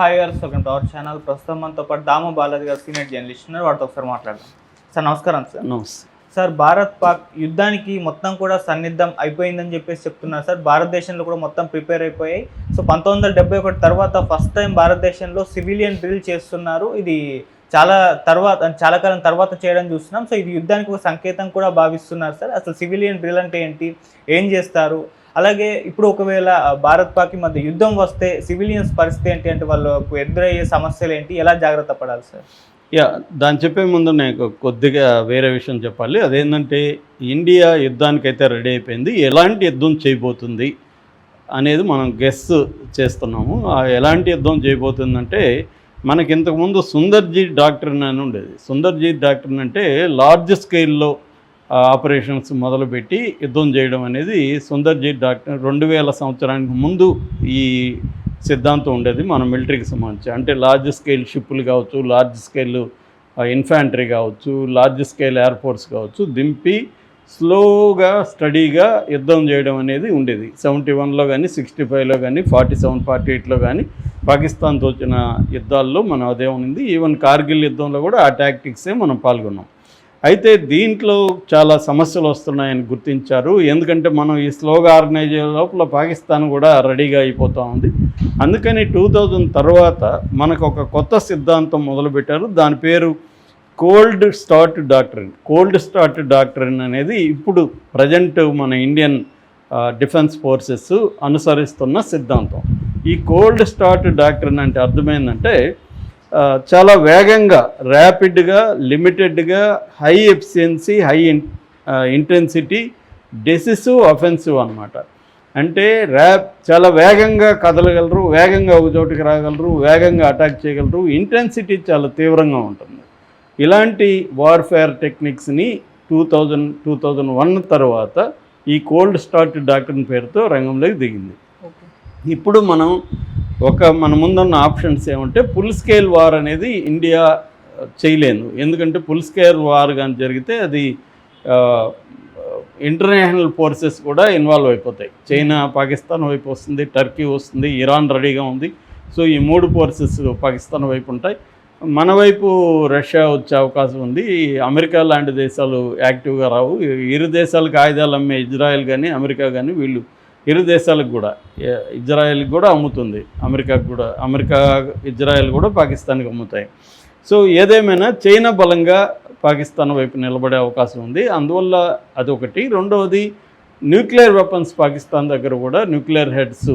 Hi గారు welcome to our channel ప్రస్తుతం మనతో పాటు దామ బాలాజీ గారు సీనియర్ జర్నలిస్ట్ ఉన్నారు. వాటితో ఒకసారి మాట్లాడదాం. సార్ నమస్కారం సార్. నమస్తే. సార్ భారత్ పాక్ యుద్ధానికి మొత్తం కూడా సన్నిద్ధం అయిపోయిందని చెప్పేసి చెప్తున్నారు సార్. భారతదేశంలో కూడా మొత్తం ప్రిపేర్ అయిపోయాయి. సో పంతొమ్మిది వందల డెబ్బై ఒకటి తర్వాత ఫస్ట్ టైం భారతదేశంలో సివిలియన్ డ్రిల్ చేస్తున్నారు. ఇది చాలా తర్వాత చాలా కాలం తర్వాత చేయడం చూస్తున్నాం. సో ఇది యుద్ధానికి ఒక సంకేతం కూడా భావిస్తున్నారు సార్. అసలు సివిలియన్ డ్రిల్ అంటే ఏంటి? ఏం చేస్తారు? అలాగే ఇప్పుడు ఒకవేళ భారత్ పాకి మధ్య యుద్ధం వస్తే సివిలియన్స్ పరిస్థితి ఏంటి అంటే వాళ్ళకు ఎదురయ్యే సమస్యలు ఏంటి? ఎలా జాగ్రత్త పడాలి సార్? యా దాని చెప్పే ముందు నేను కొద్దిగా వేరే విషయం చెప్పాలి. అదేంటంటే ఇండియా యుద్ధానికైతే రెడీ అయిపోయింది. ఎలాంటి యుద్ధం చేయబోతుంది అనేది మనం గెస్ చేస్తున్నాము. ఎలాంటి యుద్ధం చేయబోతుందంటే మనకి ఇంతకుముందు సుందర్జీ డాక్టర్ అని ఉండేది. సుందర్జీ డాక్టర్ అంటే లార్జ్ స్కేల్లో ఆపరేషన్స్ మొదలుపెట్టి యుద్ధం చేయడం అనేది సుందర్జీ డాక్టర్ రెండు వేల సంవత్సరానికి ముందు ఈ సిద్ధాంతం ఉండేది మన మిలిటరీకి సంబంధించి. అంటే లార్జ్ స్కేల్ షిప్పులు కావచ్చు లార్జ్ స్కేల్ ఇన్ఫాంట్రీ కావచ్చు లార్జ్ స్కేల్ ఎయిర్ ఫోర్స్ కావచ్చు దింపి స్లోగా స్టడీగా యుద్ధం చేయడం అనేది ఉండేది. సెవెంటీ వన్లో కానీ సిక్స్టీ ఫైవ్లో కానీ ఫార్టీ సెవెన్ ఫార్టీ ఎయిట్లో కానీ పాకిస్తాన్తో వచ్చిన యుద్ధాల్లో మనం అదే ఉంది ఈవెన్ కార్గిల్ యుద్ధంలో కూడా ఆ టాక్టిక్సే మనం పాల్గొన్నాం. అయితే దీంట్లో చాలా సమస్యలు వస్తున్నాయని గుర్తించారు. ఎందుకంటే మనం ఈ స్లోగా ఆర్గనైజ్ లోపల పాకిస్తాన్ కూడా రెడీగా అయిపోతూ ఉంది. అందుకని టూ థౌజండ్ తర్వాత మనకు ఒక కొత్త సిద్ధాంతం మొదలుపెట్టారు. దాని పేరు cold start doctrine. Cold start doctrine అనేది ఇప్పుడు ప్రజెంట్ మన ఇండియన్ డిఫెన్స్ ఫోర్సెస్ అనుసరిస్తున్న సిద్ధాంతం. ఈ కోల్డ్ స్టార్ట్ డాక్టరిన్ అంటే అర్థమైందంటే చాలా వేగంగా ర్యాపిడ్గా లిమిటెడ్గా high efficiency high intensity decisive offensive అనమాట అంటే ర్యాప్ చాలా వేగంగా కదలగలరు వేగంగా ఒక చోటుకి రాగలరు వేగంగా అటాక్ చేయగలరు ఇంటెన్సిటీ చాలా తీవ్రంగా ఉంటుంది. ఇలాంటి warfare టెక్నిక్స్ని two thousand two thousand one తర్వాత ఈ కోల్డ్ స్టార్ట్ డాక్టర్ పేరుతో రంగంలోకి దిగింది. ఇప్పుడు మనం ఒక మన ముందున్న ఆప్షన్స్ ఏమంటే ఫుల్ స్కేల్ వార్ అనేది ఇండియా uh, చేయలేదు. ఎందుకంటే ఫుల్ స్కేల్ వార్ కానీ జరిగితే అది uh, uh, ఇంటర్నేషనల్ ఫోర్సెస్ కూడా ఇన్వాల్వ్ అయిపోతాయి. చైనా పాకిస్తాన్ వైపు వస్తుంది టర్కీ వస్తుంది ఇరాన్ రెడీగా ఉంది. సో ఈ మూడు ఫోర్సెస్ పాకిస్తాన్ వైపు ఉంటాయి. మన వైపు రష్యా వచ్చే అవకాశం ఉంది. అమెరికా లాంటి దేశాలు యాక్టివ్గా రావు. ఇరు దేశాలకు ఆయుధాలు అమ్మే ఇజ్రాయెల్ కానీ అమెరికా కానీ వీళ్ళు ఇరు దేశాలకు కూడా ఇజ్రాయెల్కి కూడా అమ్ముతుంది. అమెరికాకు కూడా అమెరికా ఇజ్రాయెల్ కూడా పాకిస్తాన్కి అమ్ముతాయి. సో ఏదేమైనా చైనా బలంగా పాకిస్తాన్ వైపు నిలబడే అవకాశం ఉంది. అందువల్ల అదొకటి. రెండవది న్యూక్లియర్ వెపన్స్ పాకిస్తాన్ దగ్గర కూడా న్యూక్లియర్ హెడ్స్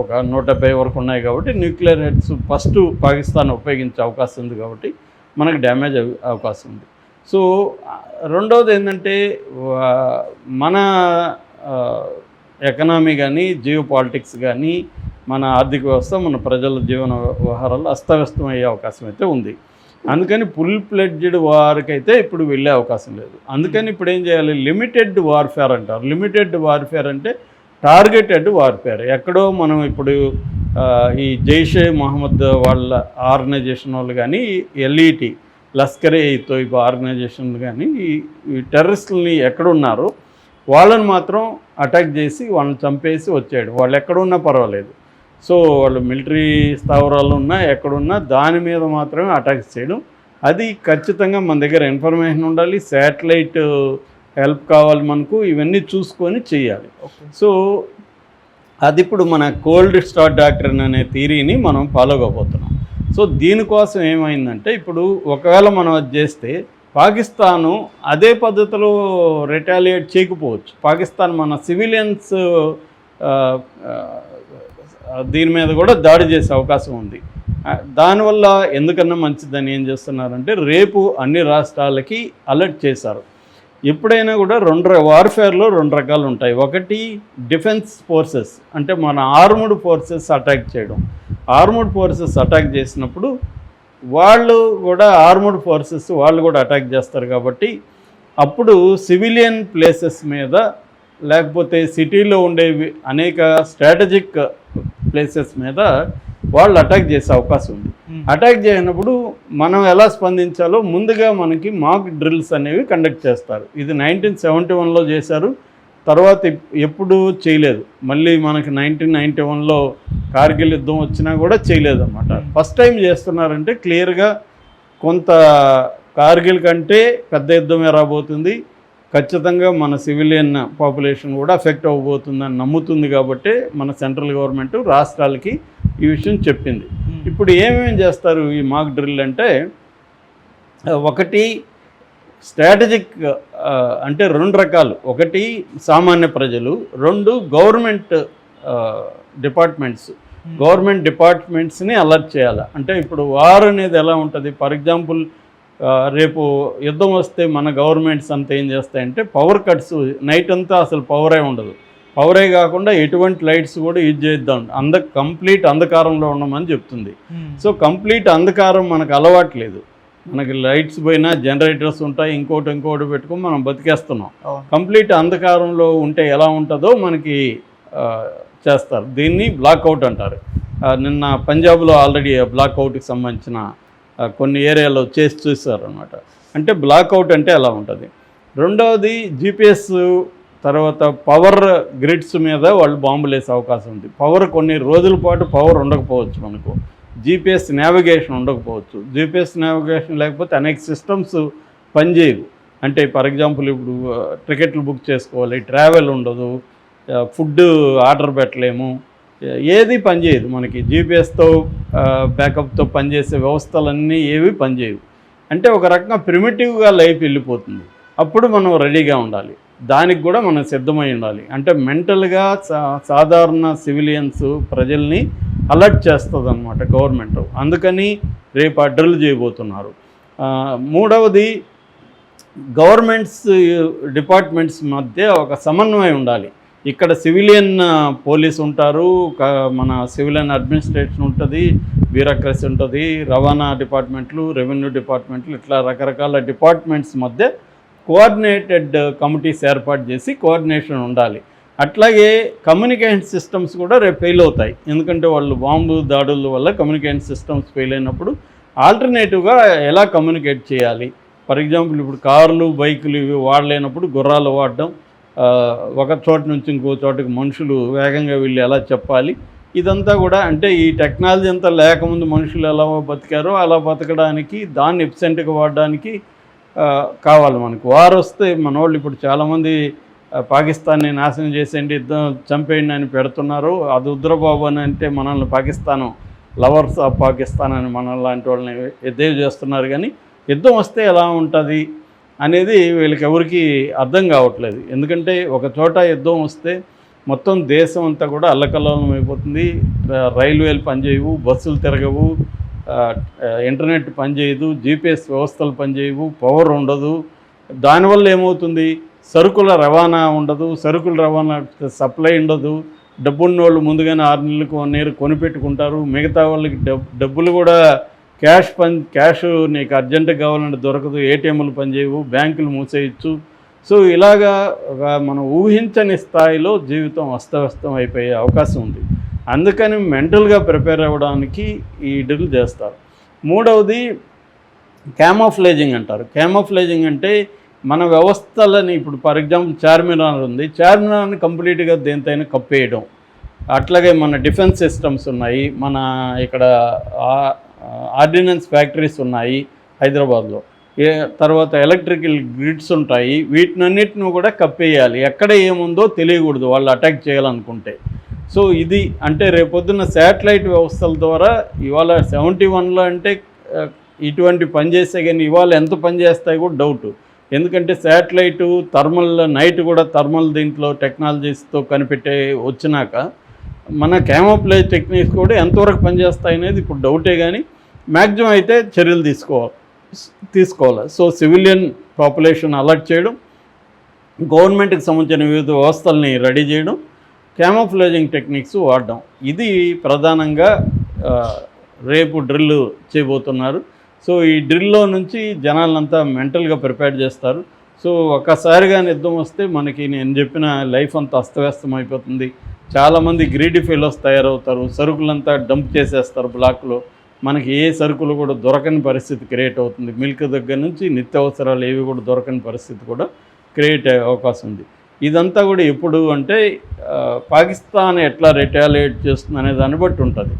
ఒక నూట డెబ్బై వరకు ఉన్నాయి కాబట్టి న్యూక్లియర్ హెడ్స్ ఫస్ట్ పాకిస్తాన్ ఉపయోగించే అవకాశం ఉంది కాబట్టి మనకు డ్యామేజ్ అవకాశం ఉంది. సో రెండవది ఏంటంటే మన ఎకనామీ కానీ జియో పాలిటిక్స్ కానీ మన ఆర్థిక వ్యవస్థ మన ప్రజల జీవన వ్యవహారాలు అస్తవ్యస్తం అయ్యే అవకాశం అయితే ఉంది. అందుకని ఫుల్ ప్లెడ్జ్డ్ వార్కైతే ఇప్పుడు వెళ్ళే అవకాశం లేదు. అందుకని ఇప్పుడు ఏం చేయాలి? లిమిటెడ్ వార్ఫేర్ అంటారు. లిమిటెడ్ వార్ఫేర్ అంటే టార్గెటెడ్ వార్ఫేర్. ఎక్కడో మనం ఇప్పుడు ఈ జైషే మహమ్మద్ వాళ్ళ ఆర్గనైజేషన్ వాళ్ళు కానీ ఎల్ఈటి లస్కరే ఏ తోయిబా ఆర్గనైజేషన్లు కానీ ఈ- ఈ టెర్రరిస్టులని ఎక్కడున్నారో? వాళ్ళని మాత్రం అటాక్ చేసి వాళ్ళని చంపేసి వచ్చాడు. వాళ్ళు ఎక్కడున్నా పర్వాలేదు. సో వాళ్ళు మిలిటరీ స్థావరాలు ఉన్నా ఎక్కడున్నా దాని మీద మాత్రమే అటాక్ చేయడం. అది ఖచ్చితంగా మన దగ్గర ఇన్ఫర్మేషన్ ఉండాలి. శాటిలైట్ హెల్ప్ కావాలి మనకు. ఇవన్నీ చూసుకొని చేయాలి. సో అది ఇప్పుడు మన కోల్డ్ స్టార్ డాక్టరీన్ అనే థీరీని మనం ఫాలో కాబోతున్నాం సో దీనికోసం ఏమైందంటే ఇప్పుడు ఒకవేళ మనం అది చేస్తే పాకిస్తాను అదే పద్ధతిలో రిటాలియేట్ చేయకపోవచ్చు. పాకిస్తాన్ మన సివిలియన్స్ దీని మీద కూడా దాడి చేసే అవకాశం ఉంది. దానివల్ల ఎందుకన్నా మంచిదని ఏం చేస్తున్నారంటే రేపు అన్ని రాష్ట్రాలకి అలర్ట్ చేశారు. ఎప్పుడైనా కూడా రెండు వార్ఫేర్లో రెండు రకాలు ఉంటాయి. ఒకటి డిఫెన్స్ ఫోర్సెస్ అంటే మన ఆర్ముడ్ ఫోర్సెస్ అటాక్ చేయడం. ఆర్ముడ్ ఫోర్సెస్ అటాక్ చేసినప్పుడు వాళ్ళు కూడా ఆర్ముడ్ ఫోర్సెస్ వాళ్ళు కూడా అటాక్ చేస్తారు కాబట్టి అప్పుడు సివిలియన్ ప్లేసెస్ మీద లేకపోతే సిటీలో ఉండేవి అనేక స్ట్రాటజిక్ ప్లేసెస్ మీద వాళ్ళు అటాక్ చేసే అవకాశం ఉంది. అటాక్ చేయనప్పుడు మనం ఎలా స్పందించాలో ముందుగా మనకి మాక్ డ్రిల్స్ అనేవి కండక్ట్ చేస్తారు. ఇది నైన్టీన్ సెవెంటీ వన్లో చేశారు. తర్వాత ఎప్పుడూ చేయలేదు. మళ్ళీ మనకి నైన్టీన్ నైంటీ వన్లో కార్గిల్ యుద్ధం వచ్చినా కూడా చేయలేదు అనమాట ఫస్ట్ టైం చేస్తున్నారంటే క్లియర్గా కొంత కార్గిల్ కంటే పెద్ద యుద్ధమే రాబోతుంది. ఖచ్చితంగా మన సివిలియన్ పాపులేషన్ కూడా అఫెక్ట్ అవ్వబోతుందని నమ్ముతుంది కాబట్టి మన సెంట్రల్ గవర్నమెంట్ రాష్ట్రాలకి ఈ విషయం చెప్పింది. ఇప్పుడు ఏమేమి చేస్తారు ఈ మాక్ డ్రిల్ అంటే ఒకటి స్ట్రాటజిక్ అంటే రెండు రకాలు. ఒకటి సామాన్య ప్రజలు రెండు గవర్నమెంట్ డిపార్ట్మెంట్స్. గవర్నమెంట్ డిపార్ట్మెంట్స్ని అలర్ట్ చేయాలి? అంటే ఇప్పుడు వార్ అనేది ఎలా ఉంటుంది? ఫర్ ఎగ్జాంపుల్ రేపు యుద్ధం వస్తే మన గవర్నమెంట్స్ అంతా ఏం చేస్తాయంటే పవర్ కట్స్ నైట్ అంతా అసలు పవరే ఉండదు. పవరే కాకుండా ఎటువంటి లైట్స్ కూడా యూజ్ చేద్దాం అంద కంప్లీట్ అంధకారంలో ఉండమని చెప్తుంది. సో కంప్లీట్ అంధకారం మనకు అలవాట్లేదు మనకి లైట్స్ పోయినా జనరేటర్స్ ఉంటాయి ఇంకోటి ఇంకోటి పెట్టుకొని మనం బతికేస్తున్నాం. కంప్లీట్ అంధకారంలో ఉంటే ఎలా ఉంటుందో మనకి చేస్తారు. దీన్ని బ్లాక్అవుట్ అంటారు. నిన్న పంజాబ్లో ఆల్రెడీ బ్లాక్అవుట్కి సంబంధించిన కొన్ని ఏరియాలో చేసి చూస్తారు అనమాట అంటే బ్లాక్అవుట్ అంటే ఎలా ఉంటుంది? రెండవది జీపీఎస్ తర్వాత పవర్ గ్రిడ్స్ మీద వాళ్ళు బాంబులు వేసే అవకాశం ఉంది. పవర్ కొన్ని రోజుల పాటు పవర్ ఉండకపోవచ్చు మనకు. జీపీఎస్ నావిగేషన్ ఉండకపోవచ్చు. జీపీఎస్ నావిగేషన్ లేకపోతే అనేక సిస్టమ్స్ పనిచేయవు. అంటే ఫర్ ఎగ్జాంపుల్ ఇప్పుడు టికెట్లు బుక్ చేసుకోవాలి ట్రావెల్ ఉండదు ఫుడ్ ఆర్డర్ పెట్టలేము ఏది పనిచేయదు మనకి. జీపీఎస్తో బ్యాకప్తో పనిచేసే వ్యవస్థలన్నీ ఏవి పనిచేయవు. అంటే ఒక రకంగా ప్రిమిటివ్గా లైఫ్ వెళ్ళిపోతుంది. అప్పుడు మనం రెడీగా ఉండాలి. దానికి కూడా మనం సిద్ధమై ఉండాలి. అంటే మెంటల్గా సా సాధారణ సివిలియన్స్ ప్రజల్ని అలర్ట్ చేస్తుంది అనమాట గవర్నమెంట్. అందుకని రేపు ఆ డ్రిల్ చేయబోతున్నారు మూడవది గవర్నమెంట్స్ డిపార్ట్మెంట్స్ మధ్య ఒక సమన్వయం ఉండాలి. ఇక్కడ సివిలియన్ పోలీస్ ఉంటారు మన సివిలియన్ అడ్మినిస్ట్రేషన్ ఉంటుంది బ్యూరోక్రసీ ఉంటుంది రవాణా డిపార్ట్మెంట్లు రెవెన్యూ డిపార్ట్మెంట్లు ఇట్లా రకరకాల డిపార్ట్మెంట్స్ మధ్య కోఆర్డినేటెడ్ కమిటీస్ ఏర్పాటు చేసి కోఆర్డినేషన్ ఉండాలి. అట్లాగే కమ్యూనికేషన్ సిస్టమ్స్ కూడా రేపు ఫెయిల్ అవుతాయి. ఎందుకంటే వాళ్ళు బాంబు దాడుల వల్ల కమ్యూనికేషన్ సిస్టమ్స్ ఫెయిల్ అయినప్పుడు ఆల్టర్నేటివ్గా ఎలా కమ్యూనికేట్ చేయాలి? ఫర్ ఎగ్జాంపుల్ ఇప్పుడు కార్లు బైకులు ఇవి వాడలేనప్పుడు గుర్రాలు వాడడం ఒక చోట నుంచి ఇంకో చోటకి మనుషులు వేగంగా వెళ్ళి ఎలా చెప్పాలి? ఇదంతా కూడా అంటే ఈ టెక్నాలజీ అంతా లేకముందు మనుషులు ఎలా బతికారో అలా బతకడానికి దాన్ని ఎఫిసెంట్గా వాడడానికి కావాలి మనకు. వారు వస్తే మన వాళ్ళు ఇప్పుడు చాలామంది పాకిస్తాన్ని నాశనం చేసేయండి యుద్ధం చంపేయండి అని పెడుతున్నారు. అది ఉద్రబాబు అని అంటే మనల్ని పాకిస్తాను లవర్స్ ఆఫ్ పాకిస్తాన్ అని మనల్ని లాంటి వాళ్ళని ఎద్దేవి చేస్తున్నారు. కానీ యుద్ధం వస్తే ఎలా ఉంటుంది అనేది వీళ్ళకి ఎవరికి అర్థం కావట్లేదు. ఎందుకంటే ఒక చోట యుద్ధం వస్తే మొత్తం దేశం అంతా కూడా అల్లకల్లోలం అయిపోతుంది. రైల్వేలు పనిచేయవు బస్సులు తిరగవు ఇంటర్నెట్ పనిచేయదు జీపీఎస్ వ్యవస్థలు పనిచేయవు పవర్ ఉండదు. దానివల్ల ఏమవుతుంది? సరుకుల రవాణా ఉండదు సరుకుల రవాణా సప్లై ఉండదు. డబ్బున్న వాళ్ళు ముందుగానే ఆరు నెలలకు వన్ ఇయర్ కొనిపెట్టుకుంటారు. మిగతా వాళ్ళకి డబ్బులు కూడా క్యాష్ పని క్యాష్ నీకు అర్జెంటుగా కావాలంటే దొరకదు. ఏటీఎంలు పనిచేయవు బ్యాంకులు మూసేయచ్చు. సో ఇలాగా ఒక మనం ఊహించని స్థాయిలో జీవితం అస్తవ్యస్తం అయిపోయే అవకాశం ఉంది. అందుకని మెంటల్గా ప్రిపేర్ అవ్వడానికి ఈ డ్రిల్ చేస్తారు. మూడవది క్యామోఫ్లేజింగ్ అంటారు. క్యామోఫ్లేజింగ్ అంటే మన వ్యవస్థలని ఇప్పుడు ఫర్ ఎగ్జాంపుల్ చార్మినార్ ఉంది. చార్మినార్ని కంప్లీట్గా దేనితోనే కప్పేయడం. అట్లాగే మన డిఫెన్స్ సిస్టమ్స్ ఉన్నాయి. మన ఇక్కడ ఆర్డినెన్స్ ఫ్యాక్టరీస్ ఉన్నాయి హైదరాబాద్లో. ఏ తర్వాత ఎలక్ట్రికల్ గ్రిడ్స్ ఉంటాయి. వీటినన్నిటిని కూడా కప్పేయాలి. ఎక్కడ ఏముందో తెలియకూడదు. వాళ్ళు అటాక్ చేయాలనుకుంటే. సో ఇది అంటే రేపొద్దున శాటిలైట్ వ్యవస్థల ద్వారా ఇవాళ సెవెంటీ వన్లో అంటే ఇటువంటి పనిచేస్తే కానీ ఇవాళ ఎంత పనిచేస్తాయి కూడా డౌట్. ఎందుకంటే శాటిలైటు థర్మల్ నైట్ కూడా థర్మల్ దీంట్లో టెక్నాలజీస్తో కనిపెట్టే వచ్చినాక మన క్యామోప్లే టెక్నిక్స్ కూడా ఎంతవరకు పనిచేస్తాయి అనేది ఇప్పుడు డౌటే కానీ మ్యాక్సిమం అయితే చర్యలు తీసుకోవాలి తీసుకోవాలి. సో సివిలియన్ పాపులేషన్ అలర్ట్ చేయడం గవర్నమెంట్కి సంబంధించిన వివిధ వ్యవస్థల్ని రెడీ చేయడం క్యామోఫ్లేజింగ్ టెక్నిక్స్ వాడడం. ఇది ప్రధానంగా రేపు డ్రిల్ చేయబోతున్నారు. సో ఈ డ్రిల్లో నుంచి జనాలంతా మెంటల్గా ప్రిపేర్ చేస్తారు. సో ఒక్కసారిగా యుద్ధం వస్తే మనకి నేను చెప్పిన లైఫ్ అంతా అస్తవ్యస్తం అయిపోతుంది. చాలామంది గ్రీడీ ఫీలర్స్ తయారవుతారు. సరుకులంతా డంప్ చేసేస్తారు బ్లాక్లో. మనకి ఏ సరుకులు కూడా దొరకని పరిస్థితి క్రియేట్ అవుతుంది. మిల్క్ దగ్గర నుంచి నిత్యావసరాలు ఏవి కూడా దొరకని పరిస్థితి కూడా క్రియేట్ అయ్యే అవకాశం ఉంది. ఇదంతా కూడా ఎప్పుడు అంటే పాకిస్తాన్ ఎట్లా రిటాలియేట్ చేస్తుంది అనే దాన్ని బట్టి ఉంటుంది.